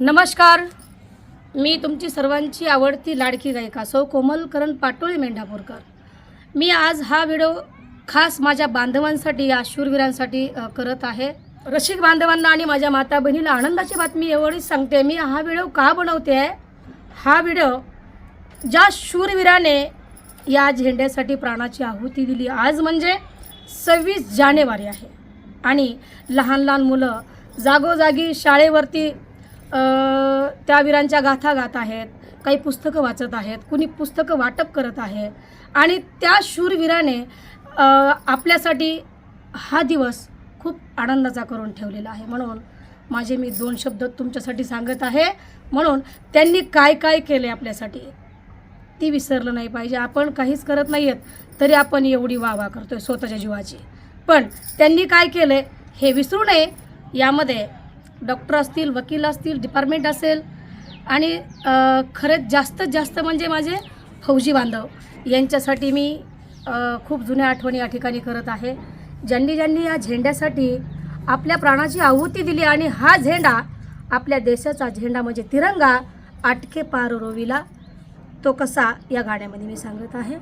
नमस्कार. मी तुमची सर्वांची आवडती लाडकी गायिका सौ कोमलकरण पाटोळे मेंढापूरकर. मी आज हा व्हिडिओ खास माझ्या बांधवांसाठी या शूरवीरांसाठी करत आहे. रसिक बांधवांना आणि माझ्या माता बहिणीला आनंदाची बातमी एवढीच सांगते मी हा व्हिडिओ का बनवते आहे? हा व्हिडिओ ज्या शूरवीराने या झेंड्यासाठी प्राणाची आहुती दिली आज म्हणजे सव्वीस जानेवारी आहे. आणि लहान लहान मुलं जागोजागी शाळेवरती त्या वीरांच्या गाथा गात आहेत काही पुस्तकं वाचत आहेत कुणी पुस्तकं वाटप करत आहे. आणि त्या शूरवीराने आपल्यासाठी हा दिवस खूप आनंदाचा करून ठेवलेला आहे. म्हणून माझे मी दोन शब्द तुमच्यासाठी सांगत आहे. म्हणून त्यांनी काय काय केले आपल्यासाठी ती विसरलं नाही पाहिजे. आपण काहीच करत नाही आहेत तरी आपण एवढी वाह आहे स्वतःच्या जीवाची. पण त्यांनी काय केलं हे विसरू नये. यामध्ये डॉक्टर असतील वकील असतील डिपार्टमेंट असेल आणि खरंच जास्तीत जास्त म्हणजे माझे फौजी बांधव. यांच्यासाठी मी खूप जुन्या आठवणी या ठिकाणी करत आहे. ज्यांनी ज्यांनी या झेंड्यासाठी आपल्या प्राणाची आहुती दिली आणि हा झेंडा आपल्या देशाचा झेंडा म्हणजे तिरंगा आटके पार रोविला तो कसा या गाण्यामध्ये मी सांगत आहे.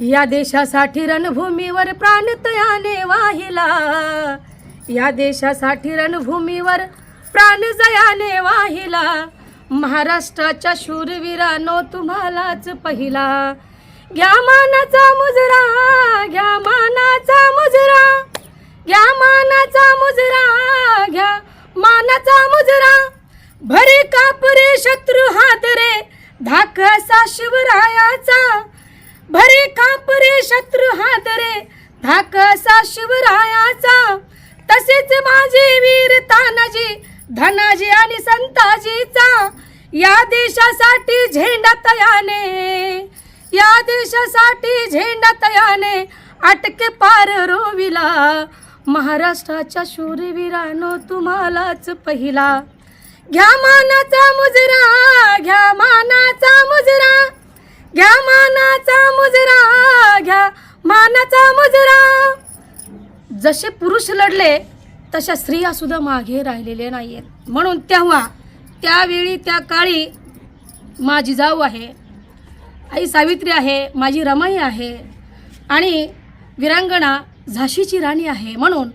या देशासाठी रणभूमीवर प्राण तयाने वाहिला. या देशासाठी रणभूमीवर प्राण जयाने वाहिला. महाराष्ट्राच्या शूरवीरानो तुम्हालाच पहिला. घ्या मानाचा मुजरा घ्या मानाचा मुजरा. घ्या मानाचा मुजरा घ्या मानाचा मुजरा. भरे कापरे शत्रू हादरे धाक असा शिवरायाचा भरे कापरे शत्रू हादरे धाक असा शिवरायाचा तसेच माझे वीर तानाजी धनाजी आणि संताजीचा या देशासाठी झेंडा तयाने या देशासाठी झेंडा तयाने अटके पार रोविला. महाराष्ट्राच्या शूरवीरानो तुम्हालाच पहिला. घ्या मानाचा मुजरा घ्या मानाचा मुजरा घ्या मानाचा मुजरा घ्या मानाचा मुजरा. जसे पुरुष लढले तशा स्त्रियासुद्धा मागे राहिलेल्या नाही आहेत म्हणून तेव्हा त्यावेळी त्या काळी माझी जाऊ आहे आई सावित्री आहे माझी रमाई आहे आणि वीरांगणा झाशीची राणी आहे. म्हणून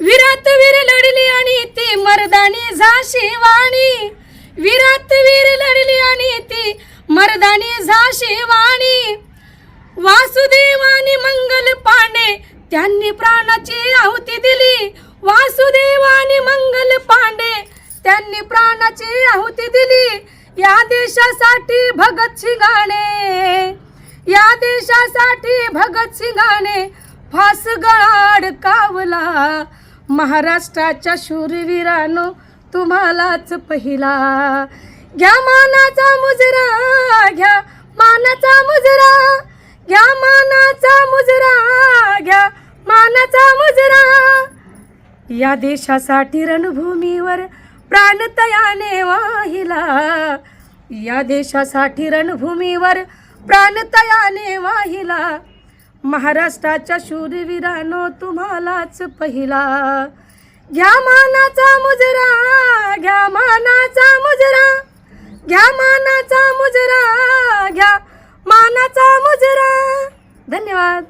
विरात वीर लढली आणि ती मर्दानी झाशी वाणी. विरात वीर लढली आणि ती मर्दानी झाशी वाणी. वासुदेवानी मंगल पांडे त्यांनी प्राणाची आहुती दिली. वासुदेव आणि मंगल पांडे त्यांनी प्राणाची आहुती दिली. या देशासाठी भगत सिंगाने या देशासाठी भगत सिंगाने फास गळाड कावला. महाराष्ट्राच्या शूरवीरानो तुम्हालाच पहिला. घ्या मानाचा मुजरा घ्या मानाचा मुजरा. घ्या मानाचा मुजरा घ्या मानाचा मुजरा. या देशासाठी रणभूमीवर प्राणतयाने वाहिला. या देशासाठी रणभूमीवर प्राणतयाने वाहिला. महाराष्ट्राच्या शूरवीरानो तुम्हालाच पहिला. घ्या मानाचा मुजरा घ्या मानाचा मुजरा घ्या मानाचा मुजरा घ्या मानाचा मुजरा. धन्यवाद.